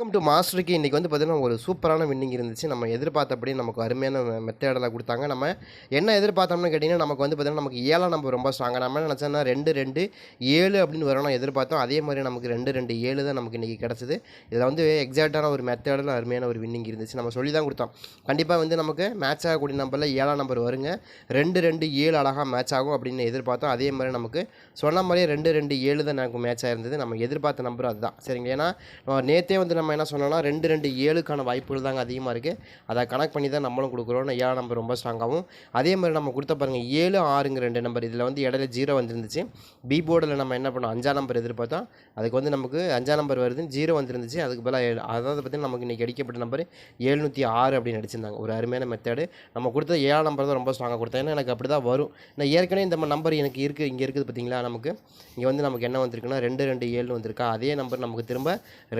Welcome to மாஸ்டருக்கு இன்றைக்கி வந்து பார்த்திங்கன்னா ஒரு சூப்பரான வின்னிங் இருந்துச்சு. நம்ம எதிர்பார்த்தபடி நமக்கு அருமையான மெத்தேடெல்லாம் கொடுத்தாங்க. நம்ம என்ன எதிர்பார்த்தோம்னு கேட்டிங்கன்னா நமக்கு வந்து பார்த்திங்கன்னா நமக்கு ஏழாம் நம்பர் ரொம்ப ஸ்ட்ராங்காக நம்ம என்ன நினச்சோன்னா ரெண்டு ரெண்டு ஏழு அப்படின்னு வரணும் எதிர்பார்த்தோம். அதே மாதிரி நமக்கு ரெண்டு ரெண்டு ஏழு தான் நமக்கு இன்றைக்கி கிடச்சிது. இதில் வந்து எக்ஸாக்டான ஒரு மெத்தேடில் அருமையான ஒரு வின்னிங் இருந்துச்சு. நம்ம சொல்லி தான் கொடுத்தோம். கண்டிப்பாக வந்து நமக்கு மேட்ச் ஆகக்கூடிய நம்பரில் ஏழாம் நம்பர் வருங்க. ரெண்டு ரெண்டு ஏழு அழகாக மேட்ச் ஆகும் அப்படின்னு எதிர்பார்த்தோம். அதே மாதிரி நமக்கு சொன்ன மாதிரியே ரெண்டு ரெண்டு ஏழு தான் நமக்கு மேட்ச் ஆயிருந்தது. நம்ம எதிர்பார்த்த நம்பர் அதுதான். சரிங்க ஏன்னா நேற்றே வந்து நம்ம என்ன சொன்னோம்னா ரெண்டு ரெண்டு ஏழுக்கான வாய்ப்புகள் தாங்க அதிகமாக இருக்குது அதை கனெக்ட் பண்ணி தான் நம்மளும் கொடுக்குறோம் ஏழாம் நம்பர் ரொம்ப ஸ்ட்ராங்காகவும் அதே மாதிரி நம்ம கொடுத்த பாருங்கள் ஏழு ஆறுங்க ரெண்டு நம்பர் இதில் வந்து இடையில ஜீரோ வந்துருந்துச்சு. பி போர்டில் நம்ம என்ன பண்ணோம் அஞ்சாம் நம்பர் எதிர்பார்த்தோம். அதுக்கு வந்து நமக்கு அஞ்சாம் நம்பர் வருது ஜீரோ வந்துருந்துச்சு. அதுக்கு பதிலாக ஏழு அதாவது பார்த்தீங்கன்னா நமக்கு இன்றைக்கி அடிக்கப்பட்ட நம்பர் எழுநூற்றி ஆறு அப்படின்னு அடிச்சிருந்தாங்க. ஒரு அருமையான மெத்தேடு நம்ம கொடுத்த ஏழாம் நம்பர் தான் ரொம்ப ஸ்ட்ராங்காக கொடுத்தேன். ஏன்னா எனக்கு அப்படி தான் வரும். நான் ஏற்கனவே இந்த நம்பர் எனக்கு இருக்குது இங்கே இருக்குது பார்த்தீங்களா நமக்கு? இங்கே வந்து நமக்கு என்ன வந்திருக்குன்னா ரெண்டு ரெண்டு ஏழு வந்திருக்கா. அதே நம்பர் நமக்கு திரும்ப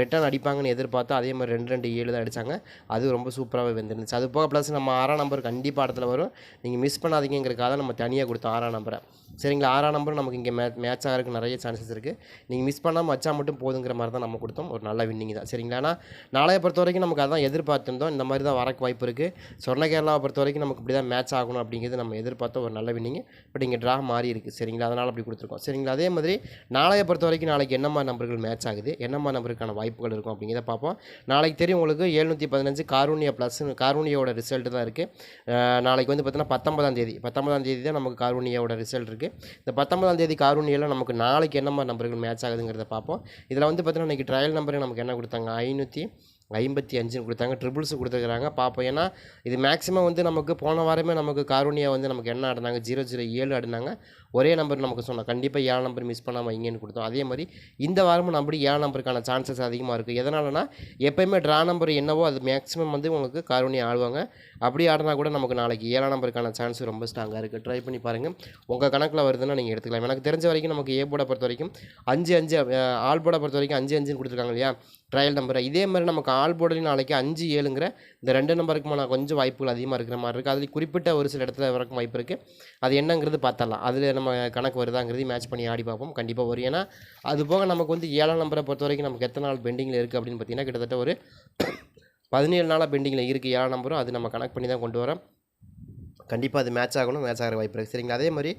ரிட்டர்ன் அடிப்பாங்கன்னு எதிர்பார்த்தா அதே மாதிரி ரெண்டு ரெண்டு ஏழு தான் அடித்தாங்க அது ரொம்ப சூப்பராகவே வந்துருந்துச்சு. அது போக ப்ளஸ் நம்ம ஆறாம் நம்பர் கண்டிப்பாக இடத்துல வரும். நீங்கள் மிஸ் பண்ணாதீங்கிறக்காக நம்ம தனியாக கொடுத்தோம் ஆறாம் நம்பரை சரிங்களா? ஆறாம் நம்பர் நமக்கு இங்கே மே மேட்ச் ஆகிறதுக்கு நிறைய சான்சஸ் இருக்குது நீங்கள் மிஸ் பண்ணாமல் வச்சா மட்டும் போதுங்கிற மாதிரி தான் நம்ம கொடுத்தோம். ஒரு நல்ல வின்னிங் தான். சரிங்களா? ஆனால் நாளைய பொறுத்த வரைக்கும் நமக்கு அதான் எதிர்பார்த்துருந்தோம். இந்த மாதிரி தான் வரக்கு வாய்ப்பு இருக்குது சொர்ண கேரளாவை பொறுத்த வரைக்கும் நமக்கு இப்படி தான் மேட்ச் ஆகணும் அப்படிங்கிறது நம்ம எதிர்பார்த்த ஒரு நல்ல வின்னிங் பட் இங்கே ட்ரா மாறி இருக்குது சரிங்களா? அதனால் அப்படி கொடுத்துருக்கோம். சரிங்களா? அதே மாதிரி நாளைய பொறுத்த வரைக்கும் நாளைக்கு என்ன மாதிரி நம்பர்கள் மேட்ச் ஆகுது? என்ன மாதிரி நம்பருக்கான வாய்ப்புகள் இருக்கும் அப்படிங்கிறத பார்ப்போம். நாளைக்கு தெரியும் உங்களுக்கு எழுநூற்றி பதினஞ்சு காரூனியா ப்ளஸ் காரூனியோட ரிசல்ட் தான் இருக்குது நாளைக்கு வந்து பார்த்தீங்கன்னா பத்தொன்பதாம் தேதி. பத்தொன்பதாம் தேதி தான் நமக்கு காரூனியோட ரிசல்ட் இருக்குது இந்த பத்தொன்பதாம் தேதி காரூணியில் நமக்கு நாளைக்கு என்ன மாதிரி நம்பர்கள் மேட்ச் ஆகுதுங்கிறத பார்ப்போம். இதில் வந்து பார்த்தீங்கன்னா இன்றைக்கி ட்ரையல் நம்பருக்கு நமக்கு என்ன கொடுத்தாங்க? ஐநூற்றி ஐம்பத்தி அஞ்சுன்னு கொடுத்தாங்க. ட்ரிபிள்ஸ் கொடுத்துருக்குறாங்க. பார்ப்போம். ஏன்னா இது மேக்ஸிமம் வந்து நமக்கு போன வாரமே நமக்கு காரூனியா வந்து நமக்கு என்ன ஆடினாங்க? ஜீரோ ஜீரோ ஏழு ஆடினாங்க. ஒரே நம்பர் நமக்கு சொன்னோம் கண்டிப்பாக ஏழு நம்பர் மிஸ் பண்ணாமல் இங்கேன்னு கொடுத்தோம். அதே மாதிரி இந்த வாரமும் நம்மடி ஏழு நம்பருக்கான சான்சஸ் அதிகமாக இருக்குது எதனாலனா எப்போயுமே ட்ரா நம்பர் என்னவோ அது மேக்ஸிமம் வந்து உங்களுக்கு காரூனியா ஆடுவாங்க அப்படி ஆடினா கூட நமக்கு நாளைக்கு ஏழாம் நம்பருக்கான சான்ஸ் ரொம்ப ஸ்ட்ராங்காக இருக்குது ட்ரை பண்ணி பாருங்கள் உங்கள் கணக்கில் வருதுன்னா நீங்கள் எடுத்துக்கலாம். எனக்கு தெரிஞ்ச வரைக்கும் நமக்கு ஏ போர்டை பொறுத்த வரைக்கும் அஞ்சு அஞ்சு ஆள் ஆல் போர்டை பொறுத்த வரைக்கும் அஞ்சு அஞ்சுன்னு கொடுத்துருக்காங்க இல்லையா? ட்ரையல் நம்பர் இதே மாதிரி நமக்கு ஆல் போர்டுலையும் நாளைக்கு அஞ்சு ஏழுங்கிற இந்த ரெண்டு நம்பருக்குமான கொஞ்சம் வாய்ப்புகள் அதிகமாக இருக்கிற மாதிரி இருக்குது அதில் குறிப்பிட்ட ஒரு சில இடத்துல வரக்கும் வாய்ப்பு இருக்குது அது என்னங்கிறது பார்த்தலாம் அதில் நம்ம கணக்கு வருதாங்கிறது மேட்ச் பண்ணி ஆடி பார்ப்போம். கண்டிப்பாக வரும். ஏன்னா அது போக நமக்கு வந்து ஏழாம் நம்பரை பொறுத்த வரைக்கும் நமக்கு எத்தனை நாள் பெண்டிங்கில் இருக்குது அப்படின்னு பார்த்தீங்கன்னா கிட்டத்தட்ட ஒரு பதினேழு நாளாக பெண்டிங்கில் இருக்குது ஏழாம் நம்பரும் அது நம்ம கனெக்ட் பண்ணி தான் கொண்டு வரோம். கண்டிப்பாக அது மேட்ச் ஆகணும் மேட்ச் ஆகிற வாய்ப்பு இருக்குது சரிங்களா? அதே மாதிரி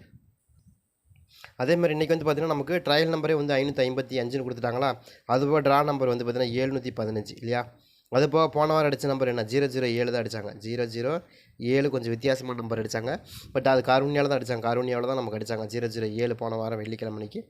அதே மாதிரி இன்றைக்கி வந்து பார்த்திங்கன்னா நமக்கு ட்ரையல் நம்பரே வந்து ஐநூற்றி ஐம்பத்தி அஞ்சுன்னு கொடுத்துட்டாங்களா? அதுபோல் ட்ரா நம்பர் வந்து பார்த்திங்கன்னா ஏழ்நூற்றி பதினஞ்சு இல்லையா? அது போக போன வாரம் அடித்த நம்பர் என்ன? ஜீரோ ஜீரோ ஏழு தான் அடித்தாங்க ஜீரோ ஜீரோ ஏழு கொஞ்சம் வித்தியாசமான நம்பர் அடித்தாங்க பட் அது காரூனியாவில் தான் அடித்தாங்க காரூனியாவில் தான் நமக்கு அடித்தாங்க ஜீரோ ஜீரோ ஏழு போன வாரம் வெள்ளிக்கிழமைக்கு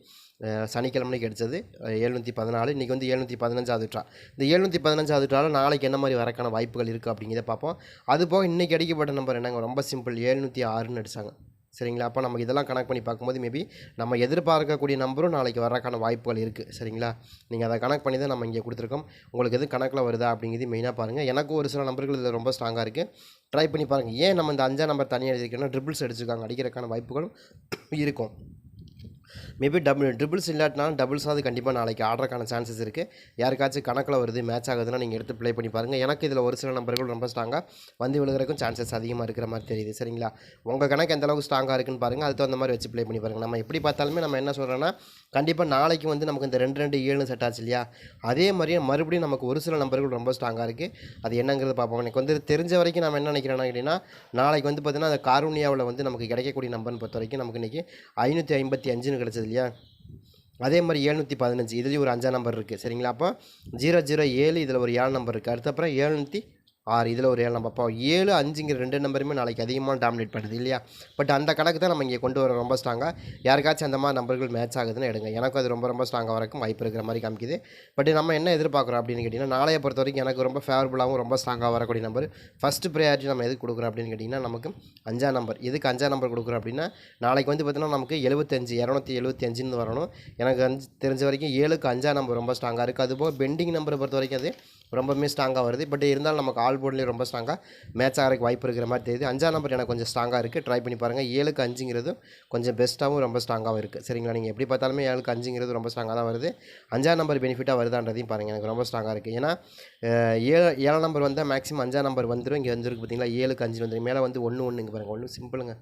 சனிக்கிழமைக்கு அடித்தது எழுநூற்றி பதினாலு. இன்றைக்கி வந்து எழுநூற்றி பதினஞ்சாவது ட்ரா இந்த எழுநூற்றி பதினஞ்சாவது ட்ராவில் நாளைக்கு என்ன மாதிரி வரக்கான வாய்ப்புகள் இருக்குது அப்படிங்கிறத பார்ப்போம். அது போக இன்றைக்கி அடிக்கப்பட்ட நம்பர் என்னங்க? ரொம்ப சிம்பிள் எழுநூற்றி ஆறுன்னு அடித்தாங்க சரிங்களா? அப்போ நமக்கு இதெல்லாம் கனெக்ட் பண்ணி பார்க்கும்போது மேபி நம்ம எதிர்பார்க்கக்கூடிய நம்பரும் நாளைக்கு வரக்கான வாய்ப்புகள் இருக்குது சரிங்களா? நீங்கள் அதை கனெக்ட் பண்ணி தான் நம்ம இங்கே கொடுத்துருக்கோம். உங்களுக்கு எது கணக்கில் வருதா அப்படிங்கிறது மெயினாக பாருங்கள் எனக்கும் ஒரு சில நம்பர்கள் இதில் ரொம்ப ஸ்ட்ராங்காக இருக்குது ட்ரை பண்ணி பாருங்கள் ஏன் நம்ம இந்த அஞ்சாம் நம்பர் தனியாக எழுதிருக்கோம்னா ட்ரிபிள்ஸ் அடிச்சிருக்காங்க. அடிக்கிறதுக்கான வாய்ப்புகளும் இருக்கும். மேபி டபுள் ட்ரிபிள்ஸ் இல்லாட்டினாலும் டபுள்ஸாவது கண்டிப்பாக நாளைக்கு ஆடுறக்கான சான்சஸ் இருக்குது யாருக்காச்சும் கணக்கில் வருது மேட்ச் ஆகுதுன்னா நீங்கள் எடுத்து ப்ளே பண்ணி பாருங்கள் எனக்கு இதில் ஒரு சில நம்பர்கள் ரொம்ப ஸ்ட்ராங்காக வந்து விழுகிறக்கும் சான்சஸ் அதிகமாக இருக்கிற மாதிரி தெரியுது. சரிங்களா? உங்கள் கணக்கு எந்த அளவுக்கு ஸ்ட்ராங்காக இருக்குன்னு பாருங்கள் அதுக்கு தகுந்த மாதிரி வச்சு ப்ளே பண்ணி பாருங்கள் நம்ம எப்படி பார்த்தாலுமே நம்ம என்ன சொல்கிறோன்னா கண்டிப்பாக நாளைக்கு வந்து நமக்கு இந்த ரெண்டு ரெண்டு ஏழு செட் ஆச்சு இல்லையா? அதே மாதிரியே மறுபடியும் நமக்கு ஒரு சில நம்பர்கள் ரொம்ப ஸ்ட்ராங்காக இருக்குது அது என்னங்கிறது பார்ப்போம். எனக்கு வந்து தெரிஞ்ச வரைக்கும் நம்ம என்ன நினைக்கிறேன்னா கேட்டிங்கன்னா நாளைக்கு வந்து பார்த்தீங்கன்னா அந்த காரூனியாவில் வந்து நமக்கு கிடைக்கக்கூடிய நம்பர்னு பொறுத்த வரைக்கும் நமக்கு இன்றைக்கி ஐநூற்றி ஐம்பத்தி அஞ்சுன்னு கிடச்சது இல்லையா அதே மாதிரி எழுநூற்றி பதினஞ்சு இதுலேயும் ஒரு அஞ்சாம் நம்பர் இருக்குது சரிங்களா? அப்போ ஜீரோ ஜீரோ ஏழு இதில் ஒரு ஏழு நம்பர் இருக்குது அடுத்த அப்புறம் எழுநூற்றி ஆறு இதில் ஒரு ஏழு நம்பர் பார்ப்போம். ஏழு அஞ்சுங்கிற ரெண்டு நம்பருமே நாளைக்கு அதிகமாக டாமினேட் பண்ணுது இல்லையா? பட் அந்த கணக்கு தான் நம்ம இங்கே கொண்டு வர ரொம்ப ஸ்ட்ராங்காக யாருக்காச்சும் அந்த மாதிரி நம்பர்கள் மேட்ச் ஆகுதுன்னு எடுங்க. எனக்கும் அது ரொம்ப ரொம்ப ஸ்ட்ராங்காக வரைக்கும் வாய்ப்பு இருக்கிற மாதிரி காமிக்குது. பட் நம்ம என்ன எதிர்பார்க்குறோம் அப்படின்னு கேட்டிங்கன்னா நாளைய பொறுத்த வரைக்கும் எனக்கு ரொம்ப ஃபேவரபுளாகவும் ரொம்ப ஸ்ட்ராங்காக வரக்கூடிய நம்பர் ஃபஸ்ட்டு ப்ரையாரிட்டி நம்ம எது கொடுக்குறோம் அப்படின்னு கேட்டிங்கன்னா நமக்கு அஞ்சாம் நம்பர். எதுக்கு அஞ்சாம் நம்பர் கொடுக்குறோம் அப்படின்னா நாளைக்கு வந்து பார்த்தீங்கன்னா நமக்கு எழுபத்தஞ்சு இரநூத்தி எழுபத்தி அஞ்சுன்னு வரணும். எனக்கு அஞ்சு தெரிஞ்ச வரைக்கும் ஏழுக்கு அஞ்சாம் நம்பர் ரொம்ப ஸ்ட்ராங்காக இருக்குது அதுபோக பெண்டிங் நம்பரை பொறுத்த வரைக்கும் அது ரொம்பவுமே ஸ்ட்ராங்காக வருது. பட் இருந்தாலும் நமக்கு ஆல் போர்ட்லேயும் ரொம்ப ஸ்ட்ராங்காக மேட்ச் ஆகிறதுக்கு வாய்ப்பு இருக்கிற மாதிரி தெரியுது. அஞ்சாம் நம்பர் எனக்கு கொஞ்சம் ஸ்ட்ராங்காக இருக்குது ட்ரை பண்ணி பாருங்கள் ஏழுக்கு அஞ்சுங்கிறதும் கொஞ்சம் பெஸ்ட்டாகவும் ரொம்ப ஸ்ட்ராங்காகவும் இருக்குது சரிங்களா? நீங்கள் எப்படி பார்த்தாலுமே ஏழுக்கு அஞ்சுங்கிறது ரொம்ப ஸ்ட்ராங்காக தான் வருது. அஞ்சாம் நம்பர் பெனிஃபிட்டாக வருதான்றதையும் பாருங்கள் எனக்கு ரொம்ப ஸ்ட்ராங்காக இருக்குது ஏன்னா ஏழு ஏழாம் நம்பர் வந்தால் மேக்ஸிமம் அஞ்சாம் நம்பர் வந்துடும் இங்கே வந்துருக்கு பார்த்தீங்களா ஏழுக்கு அஞ்சு வந்துடும் மேலே வந்து ஒன்று ஒன்று இங்கே பாருங்கள் ஒன்று சிம்பிளுங்க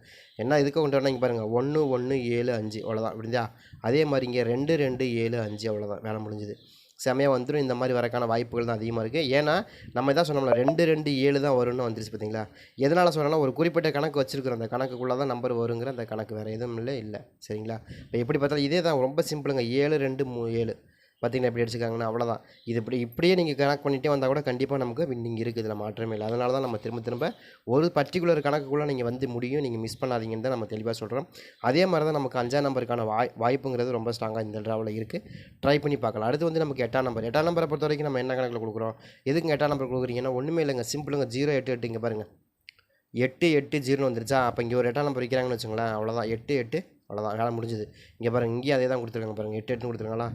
என்ன இதுக்கு கொண்டு வரணும் இங்கே பாருங்கள் ஒன்று ஒன்று ஏழு அஞ்சு. அவ்வளோதான் அப்படிங்களா அதே மாதிரி இங்கே ரெண்டு ரெண்டு ஏழு அஞ்சு. அவ்வளோதான் வேலை முடிஞ்சுது. செமையாக வந்துடும் இந்த மாதிரி வரக்கான வாய்ப்புகள் தான் அதிகமாக இருக்குது ஏன்னா நம்ம தான் சொன்னோம்ல ரெண்டு ரெண்டு ஏழு தான் வரும்னு வந்துருச்சு பார்த்தீங்களா? எதனால் சொன்னோன்னா ஒரு குறிப்பிட்ட கணக்கு வச்சிருக்கிறோம். அந்த கணக்குக்குள்ளே தான் நம்பர் வருங்கிற அந்த கணக்கு வேறு எதுவும் இல்லை இல்லை. சரிங்களா? இப்போ எப்படி பார்த்தாலும் இதே தான். ரொம்ப சிம்பிளுங்க ஏழு ரெண்டு மூ ஏழு. பார்த்தீங்கன்னா எப்படி அடிச்சுக்காங்கன்னா அவ்வளோதான் இது இப்படி இப்படியே நீங்கள் கணக்கு பண்ணிகிட்டே வந்தால் கூட கண்டிப்பாக நமக்கு வின்னிங் இருக்குது. இதில் மாற்றமே இல்லை. அதனால தான் நம்ம திரும்ப திரும்ப ஒரு பர்டிகுலர் கணக்குக்குள்ளே நீங்கள் வந்து முடியும். நீங்கள் மிஸ் பண்ணாதீங்கன்னு தான் நம்ம தெளிவாக சொல்கிறோம் அதே மாதிரி தான் நமக்கு அஞ்சாம் நம்பருக்கான வாய் வாய்ப்புங்கிறது ரொம்ப ஸ்ட்ராங்காக இந்த ட்ராவில் இருக்குது ட்ரை பண்ணி பார்க்கலாம். அடுத்து வந்து நமக்கு எட்டாம் நம்பர் எட்டாம் நம்பரை பொறுத்த வரைக்கும் நம்ம என்ன கணக்கில் கொடுக்குறோம்? எதுக்கு எட்டாம் நம்பர் கொடுக்குறீங்கன்னா ஒன்றுமே இல்லைங்க. சிம்பிளுங்க ஜீரோ எட்டு எட்டு இங்கே பாருங்கள் எட்டு எட்டு ஜீரோன்னு வந்துருச்சா? அப்போ இங்கே ஒரு எட்டாம் நம்பர் வைக்கிறாங்கன்னு வச்சுங்களேன். அவ்வளோதான் எட்டு எட்டு அவ்வளோதான் வேலை முடிஞ்சுது. இங்கே பாருங்கள் இங்கேயும் அதே தான் கொடுத்துருக்காங்க பாருங்கள் எட்டு எட்டுன்னு கொடுத்துருங்களா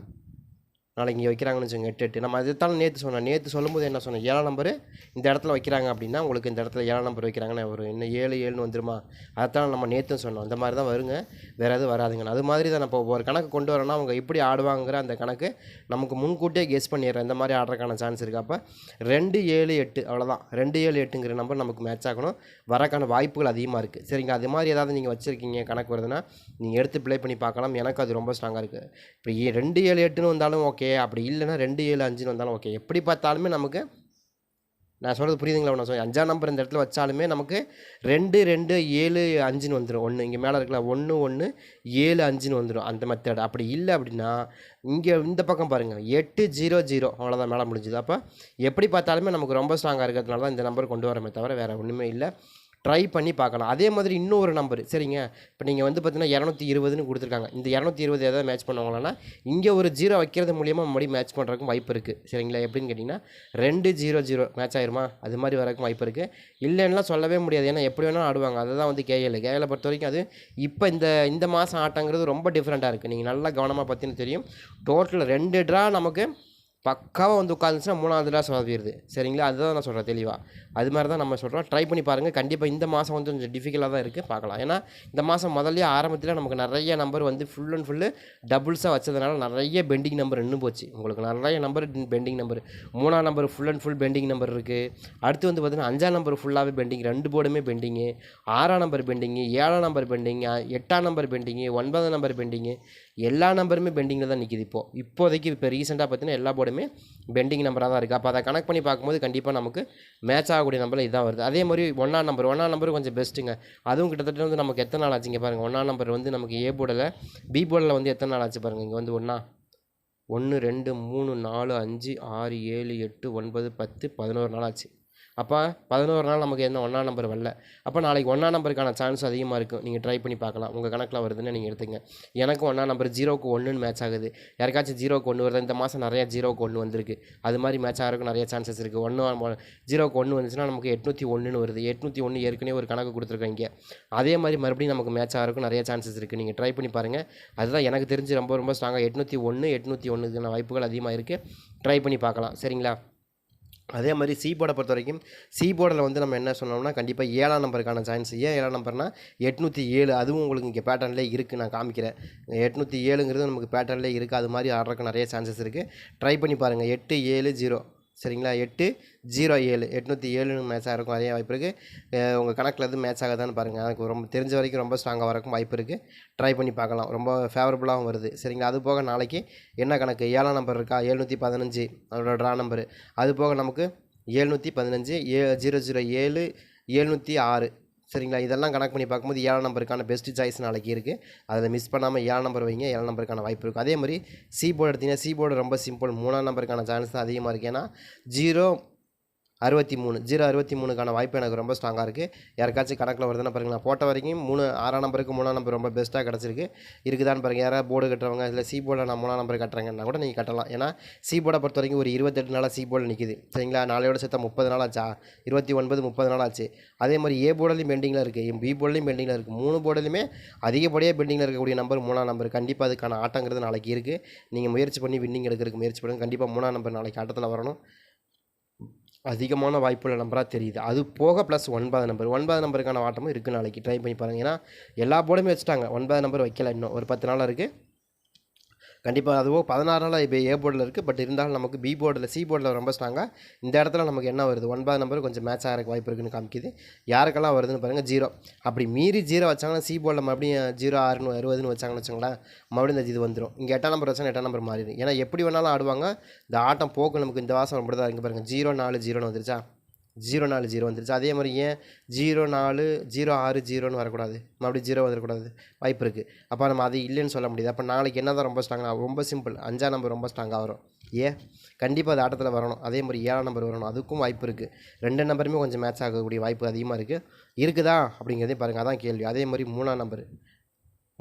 நாளைக்கு இங்கே வைக்கிறாங்கன்னு வச்சுங்க எட்டு எட்டு. நம்ம அதுதான் நேற்று சொன்னேன். நேற்று சொல்லும்போது என்ன சொன்னேன்? ஏழாம் நம்பர் இந்த இடத்துல வைக்கிறாங்க அப்படின்னா உங்களுக்கு இந்த இடத்துல ஏழாம் நம்பர் வைக்கிறாங்கன்னு ஒரு இன்னும் ஏழு ஏழுன்னு வந்துருமா? அதான் நம்ம நேற்று சொன்னோம். அந்த மாதிரி தான் வருங்க. வேறு எதுவும் வராதுங்க. அது மாதிரி தான் நம்ம ஒரு கணக்கு கொண்டு வரோன்னா அவங்க எப்படி ஆடுவாங்கிற அந்த கணக்கு நமக்கு முன்கூட்டியே கெஸ் பண்ணிடுறேன். இந்த மாதிரி ஆடுறதுக்கான சான்ஸ் இருக்குது அப்போ ரெண்டு ஏழு எட்டு அவ்வளோதான் ரெண்டு ஏழு எட்டுங்கிற நம்பர் நமக்கு மேட்ச் ஆகணும். வரக்கான வாய்ப்புகள் அதிகமாக இருக்குது சரிங்க. அது மாதிரி ஏதாவது நீங்கள் வச்சுருக்கீங்க கணக்கு வருதுன்னா நீங்கள் எடுத்து ப்ளே பண்ணி பார்க்கலாம். எனக்கு அது ரொம்ப ஸ்ட்ராங்காக இருக்குது இப்போ ஏ- ரெண்டு ஏழு எட்டுன்னு வந்தாலும் ஓகே ஓகே அப்படி இல்லைன்னா ரெண்டு ஏழு அஞ்சுன்னு வந்தாலும் ஓகே. எப்படி பார்த்தாலுமே நமக்கு நான் சொல்கிறது புரியுதுங்களா நான் சொல்ல? அஞ்சாம் நம்பர் இந்த இடத்துல வச்சாலுமே நமக்கு ரெண்டு ரெண்டு ஏழு அஞ்சுன்னு வந்துடும் ஒன்று இங்கே மேலே இருக்கல ஒன்று ஒன்று ஏழு அஞ்சுன்னு வந்துடும் அந்த மெத்தட் அப்படி இல்லை அப்படின்னா இங்கே இந்த பக்கம் பாருங்கள் எட்டு ஜீரோ ஜீரோ. அவ்வளோதான் மேலே முடிஞ்சுது. அப்போ எப்படி பார்த்தாலுமே நமக்கு ரொம்ப ஸ்ட்ராங்காக இருக்கிறதுனால தான் இந்த நம்பர் கொண்டு வரமே தவிர வேறு ஒன்றுமே இல்லை. ட்ரை பண்ணி பார்க்கலாம். அதே மாதிரி இன்னொரு நம்பர் சரிங்க? இப்போ நீங்கள் வந்து பார்த்தீங்கன்னா இரநூத்தி இருபதுன்னு கொடுத்துருக்காங்க. இந்த இரநூத்தி இருபது எதாவது மேட்ச் பண்ணுவாங்களான்னா இங்கே ஒரு ஜீரோ வைக்கிறது மூலியமாக மறுபடியும் மேட்ச் பண்ணுறதுக்கும் வாய்ப்பு இருக்குது சரிங்களா? எப்படின்னு கேட்டிங்கன்னா ரெண்டு ஜீரோ ஜீரோ மேட்ச் ஆயிருமா? அது மாதிரி வரக்கும் வாய்ப்பு இருக்குது இல்லைன்னா சொல்லவே முடியாது. ஏன்னா எப்படி வேணாலும் ஆடுவாங்க. அதுதான் வந்து கேஎல் கேஎலை பொறுத்த வரைக்கும் அது இப்போ இந்த இந்த மாதம் ஆட்டங்கிறது ரொம்ப டிஃப்ரெண்ட்டாக இருக்குது நீங்கள் நல்லா கவனமாக பார்த்தீங்கன்னா தெரியும். டோட்டல் ரெண்டு ட்ரா நமக்கு பக்காவாக வந்து உட்காந்துச்சுன்னா மூணாவது ட்ரா சொதப்பிடுது சரிங்களா? அதுதான் நான் சொல்கிறேன் தெளிவாக அது மாதிரி தான் நம்ம சொல்கிறோம் ட்ரை பண்ணி பாருங்கள் கண்டிப்பாக இந்த மாதம் வந்து கொஞ்சம் டிஃபிகல்ட்டாக தான் இருக்குது பார்க்கலாம். ஏன்னா இந்த மாதம் முதல்ல ஆரம்பத்தில் நமக்கு நிறைய நம்பர் வந்து ஃபுல் அண்ட் ஃபுல்லு டபுள்ஸாக வச்சதுனால நிறைய பெண்டிங் நம்பர் இன்னும் போச்சு. உங்களுக்கு நிறைய நம்பர் பெண்டிங் நம்பர் மூணாம் number full and full pending number இருக்குது அடுத்து வந்து பார்த்தீங்கன்னா அஞ்சாம் நம்பர் ஃபுல்லாகவே பெண்டிங் ரெண்டு போர்டுமே பெண்டிங்கு ஆறாம் நம்பர் பெண்டிங்கு ஏழாம் நம்பர் பெண்டிங் எட்டாம் நம்பர் பெண்டிங்கு ஒன்பதாம் நம்பர் பெண்டிங்கு எல்லா நம்பருமே பெண்டிங்கில் தான் நிற்கிது இப்போது இப்போதைக்கு இப்போ ரீசெண்டாக பார்த்தீங்கன்னா எல்லா போர்டுமே பெண்டிங் நம்பராக தான் இருக்குது அப்போ அதை கனெக்ட் பண்ணி பார்க்கும்போது கண்டிப்பாக நமக்கு மேட்ச் ஆகக்கூடிய நம்பரில் இதான் வருது. அதே மாதிரி ஒன்றாம் நம்பர் ஒன்றாம் நம்பர் கொஞ்சம் பெஸ்ட்டுங்க அதுவும் கிட்டத்தட்ட வந்து நமக்கு எத்தனை நாள் ஆச்சுங்க பாருங்கள் ஒன்றாம் நம்பர் வந்து நமக்கு ஏ போர்டில் பி போர்டில் வந்து எத்தனை நாள் ஆச்சு பாருங்கள் இங்கே வந்து ஒன்றா ஒன்று ரெண்டு மூணு நாலு அஞ்சு ஆறு ஏழு எட்டு ஒன்பது பத்து பதினோரு நாள் ஆச்சு. அப்போ பதினோரு நாள் நமக்கு என்ன ஒன்றாம் நம்பர் வரல. அப்போ நாளைக்கு ஒன்றாம் நம்பருக்கான சான்ஸ் அதிகமாக இருக்கும் நீங்கள் ட்ரை பண்ணி பார்க்கலாம். உங்கள் கணக்கில் வருதுன்னு நீங்கள் எடுத்துங்க. எனக்கும் ஒன்றாம் நம்பர் ஜீரோக்கு ஒன்றுன்னு மேட்ச் ஆகுது. யாருக்காச்சும் ஜீரோக்கு ஒன்று வருது? இந்த மாதம் நிறையா ஜீரோக்கு ஒன்று வந்திருக்கு. அது மாதிரி மேட்ச் ஆகிறதுக்கு நிறைய சான்சஸ் இருக்குது ஒன்று ஜீரோக்கு ஒன்று வந்துச்சுன்னா நமக்கு எட்நூற்றி ஒன்றுன்னு வருது. எட்நூற்றி ஒன்று ஏற்கனவே ஒரு கணக்கு கொடுத்துருக்காங்க. அதே மாதிரி மறுபடியும் நமக்கு மேட்ச் ஆகிறதுக்கும் நிறைய சான்சஸ் இருக்குது நீங்கள் ட்ரை பண்ணி பாருங்கள் அதுதான் எனக்கு தெரிஞ்சு ரொம்ப ரொம்ப ஸ்ட்ராங்காக எட்நூற்றி ஒன்று எட்நூற்றி ஒன்றுக்கான வாய்ப்புகள் அதிகமாக இருக்குது ட்ரை பண்ணி பார்க்கலாம். சரிங்களா? அதே மாதிரி சி போர்டை பொறுத்த வரைக்கும் சி போர்டில் வந்து நம்ம என்ன சொன்னோம்னா கண்டிப்பாக ஏழாம் நம்பருக்கான சான்ஸ் ஏன் ஏழாம் நம்பர்னா எட்நூற்றி ஏழு அதுவும் உங்களுக்கு இங்கே பேட்டர்ன்லேயே இருக்குது நான் காமிக்கிறேன். எட்நூற்றி ஏழுங்கிறது நமக்கு பேட்டர்ன்லேயே இருக்குது அது மாதிரி ஆடுறதுக்கு நிறைய சான்சஸ் இருக்குது ட்ரை பண்ணி பாருங்கள் எட்டு ஏழு ஜீரோ சரிங்களா? எட்டு ஜீரோ ஏழு. எட்நூற்றி ஏழுன்னு மேட்ச் இருக்கும் அதே வாய்ப்பு இருக்குது உங்கள் கணக்கில் எதுவும் மேட்ச் ஆகாதான்னு பாருங்கள் எனக்கு ரொம்ப தெரிஞ்ச வரைக்கும் ரொம்ப ஸ்ட்ராங்காக வரக்கும் வாய்ப்பு இருக்குது ட்ரை பண்ணி பார்க்கலாம். ரொம்ப ஃபேவரபுளாகவும் வருது. சரிங்களா? அது போக நாளைக்கு என்ன கணக்கு? ஏழாம் நம்பர் இருக்கா? எழுநூற்றி பதினஞ்சு. அதோட ட்ரா நம்பரு அது போக நமக்கு ஏழ்நூற்றி பதினஞ்சு ஏ ஜீரோ ஜீரோ ஏழு ஏழ்நூற்றி ஆறு. சரிங்களா? இதெல்லாம் கணக்கு பண்ணி பார்க்கும்போது ஏழாம் நம்பருக்கான பெஸ்ட்டு சாய்ஸ் நாளைக்கு இருக்குது அதில் மிஸ் பண்ணாமல் ஏழாம் நம்பர் வைங்க. ஏழாம் நம்பருக்கான வாய்ப்பு இருக்குது அதே மாதிரி சி போர்டு எடுத்தீங்கன்னா சி போர்டு ரொம்ப சிம்பிள் மூணாம் நம்பருக்கான சான்ஸ் தான் அதிகமாக இருக்குது ஏன்னா ஜீரோ அறுபத்தி மூணு ஜீரோ அறுபத்தி மூணுக்கான வாய்ப்பு எனக்கு ரொம்ப ஸ்ட்ராங்காக இருக்குது யாருக்காச்சும் கணக்கில் வருதுன்னா பாருங்கள் நான் போட்ட வரைக்கும் மூணு ஆறாம் நம்பருக்கு மூணாம் நம்பர் ரொம்ப பெஸ்ட்டாக கிடச்சிருக்கு. இருக்குதான்னு பாருங்கள் யாராவது போர்டு கட்டுறவங்க இல்லை சி போர்டில் நான் மூணாம் நம்பர் கட்டுறேங்கன்னா கூட நீங்கள் கட்டலாம். ஏன்னா சி போர்டை பொறுத்த வரைக்கும் ஒரு இருபத்தெட்டு நாளாக சி போர்டில் நிற்கிது சரிங்களா? நாளையோட சேர்த்தா முப்பது நாள் ஆச்சா? இருபத்தி ஒன்பது முப்பது நாள் ஆச்சு. அதே மாதிரி ஏ போர்டிலையும் பெண்டிங்கில் இருக்குது பி போர்டிலையும் பெண்டிங்கில் இருக்குது மூணு போர்டுலையுமே அதிகப்படியாக பெண்டிங்கில் இருக்கக்கூடிய நம்பர் மூணாம் நம்பர் கண்டிப்பாக அதுக்கான ஆட்டங்கிறது நாளைக்கு இருக்குது நீங்கள் முயற்சி பண்ணி வின்னிங் எடுக்கிறதுக்கு முயற்சி பண்ணுங்கள் கண்டிப்பாக மூணாம் நம்பர் நாளைக்கு ஆட்டத்தில் வரணும். அதிகமான வாய்ப்புள்ள நம்பராக தெரியுது. அது போக ப்ளஸ் ஒன்பது நம்பர் ஒன்பது நம்பருக்கான ஆட்டமும் இருக்குது நாளைக்கு. ட்ரை பண்ணி பாருங்கள் ஏன்னா எல்லா போர்டுமே வச்சுட்டாங்க. ஒன்பது நம்பர் வைக்கல இன்னும். ஒரு பத்து நாளாக இருக்குது கண்டிப்பாக அதுவும் பதினாறால் இப்போ ஏ போர்டில் இருக்குது பட் இருந்தாலும் நமக்கு பி போர்டில் சி போர்டில் ரொம்ப ஸ்ட்ராங்காக இந்த இடத்துல நமக்கு என்ன வருது? ஒன்பது நம்பர் கொஞ்சம் மேட்ச் ஆகிறக்கு வாய்ப்பு இருக்குன்னு காமிக்குது. யாருக்கெல்லாம் வருதுன்னு பாருங்கள் ஜீரோ அப்படி மீறி ஜீரோ வச்சாங்கன்னா சி போர்டில் மறுபடியும் ஜீரோ ஆறுனு அறுபதுன்னு வச்சாங்கன்னு வச்சுங்களேன் மறுபடியும் இந்த இது வந்துடும் இங்கே எட்டாம் நம்பர் வச்சாங்கன்னா எட்டாம் நம்பர் மாறிடும். ஏன்னா எப்படி வேணாலும் ஆடுவாங்க? இந்த ஆட்டம் போக்கு நமக்கு இந்த வாசம் அப்படி தான் இங்கே பாருங்கள் ஜீரோ நாலு ஜீரோன்னு வந்துருச்சா? ஜீரோ நாலு ஜீரோ வந்துருச்சு. அதே மாதிரி ஏன் ஜீரோ நாலு ஜீரோ ஆறு ஜீரோன்னு வரக்கூடாது? மறுபடியும் ஜீரோ வந்துடக்கூடாது வாய்ப்பு இருக்குது அப்போ நம்ம அது இல்லைன்னு சொல்ல முடியாது. அப்போ நாளைக்கு என்ன தான் ரொம்ப ஸ்ட்ராங்காக ரொம்ப சிம்பிள் அஞ்சாம் நம்பர் ரொம்ப ஸ்ட்ராங்காக வரும். ஏன் கண்டிப்பாக அது ஆட்டத்தில் வரணும். அதே மாதிரி ஏழாம் நம்பர் வரணும். அதுக்கும் வாய்ப்பு இருக்குது ரெண்டு நம்பருமே கொஞ்சம் மேட்ச் ஆகக்கூடிய வாய்ப்பு அதிகமாக இருக்குது இருக்குதா? அப்படிங்கிறதையும் பாருங்கள் அதான் கேள்வி. அதே மாதிரி மூணாம் நம்பர்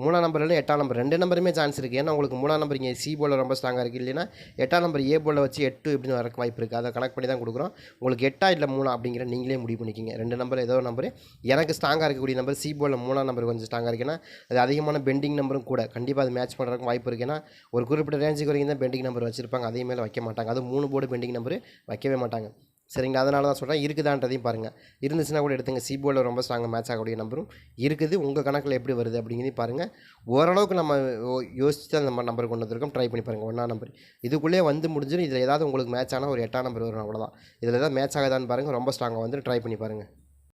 மூணாம் நம்பர் இல்லை எட்டாம் நம்பர் ரெண்டு நம்பருமே சான்ஸ் இருக்குது ஏன்னா உங்களுக்கு மூணாம் நம்பர் இங்கே சி போலில் ரொம்ப ஸ்ட்ராங்காக இருக்குது இல்லைன்னா எட்டாம் நம்பர் ஏ போலில் வச்சு எட்டு இப்படின்னு வரக்கு வாய்ப்பு இருக்குது அதை கனெக்ட் பண்ணி தான் கொடுக்குறோம். உங்களுக்கு எட்டா இல்லை மூணா அப்படிங்கிற நீங்களே முடிவு பண்ணிக்கிங்க. ரெண்டு நம்பர் ஏதோ ஒரு நம்பர் எனக்கு ஸ்ட்ராங்காக இருக்கக்கூடிய நம்பர் சி போலில் மூணாம் நம்பர் கொஞ்சம் ஸ்ட்ராங்காக இருக்குன்னா அது அதிகமான பெண்டிங் நம்பரும் கூட. கண்டிப்பாக அது மேட்ச் பண்ணுறதுக்கு வாய்ப்பு இருக்குது ஏன்னா ஒரு குறிப்பிட்ட ரேஞ்சுக்கு வரைக்கும் தான் பெண்டிங் நம்பர் வச்சிருப்பாங்க. அதே மேலே வைக்க மாட்டாங்க. அது மூணு போர்டு பெண்டிங் நம்பர் வைக்கவே மாட்டாங்க. சரிங்களா? அதனால தான் சொல்கிறேன் இருக்குதான்றதையும் பாருங்கள் இருந்துச்சுன்னா கூட எடுத்துங்க. சி ரொம்ப ஸ்ட்ராங்காக மேட்ச் ஆகக்கூடிய நம்பரும் இருக்குது. உங்கள் கணக்கில் எப்படி வருது அப்படிங்கிறதையும் பாருங்கள் ஓரளவுக்கு நம்ம யோ- யோசிச்சு தான் நம்ம நம்பர் கொண்டு வந்திருக்கோம். ட்ரை பண்ணி பாருங்கள் ஒன்றா நம்பர் இதுக்குள்ளேயே வந்து முடிஞ்சிடும் இதில் ஏதாவது உங்களுக்கு மேட்ச் ஆனால் ஒரு எட்டாம் நம்பர் வரும் அவ்வளோதான் இதில் ஏதாவது மேட்ச் ஆகுதான்னு பாருங்கள் ரொம்ப ஸ்ட்ராங்காக வந்து ட்ரை பண்ணி பாருங்கள்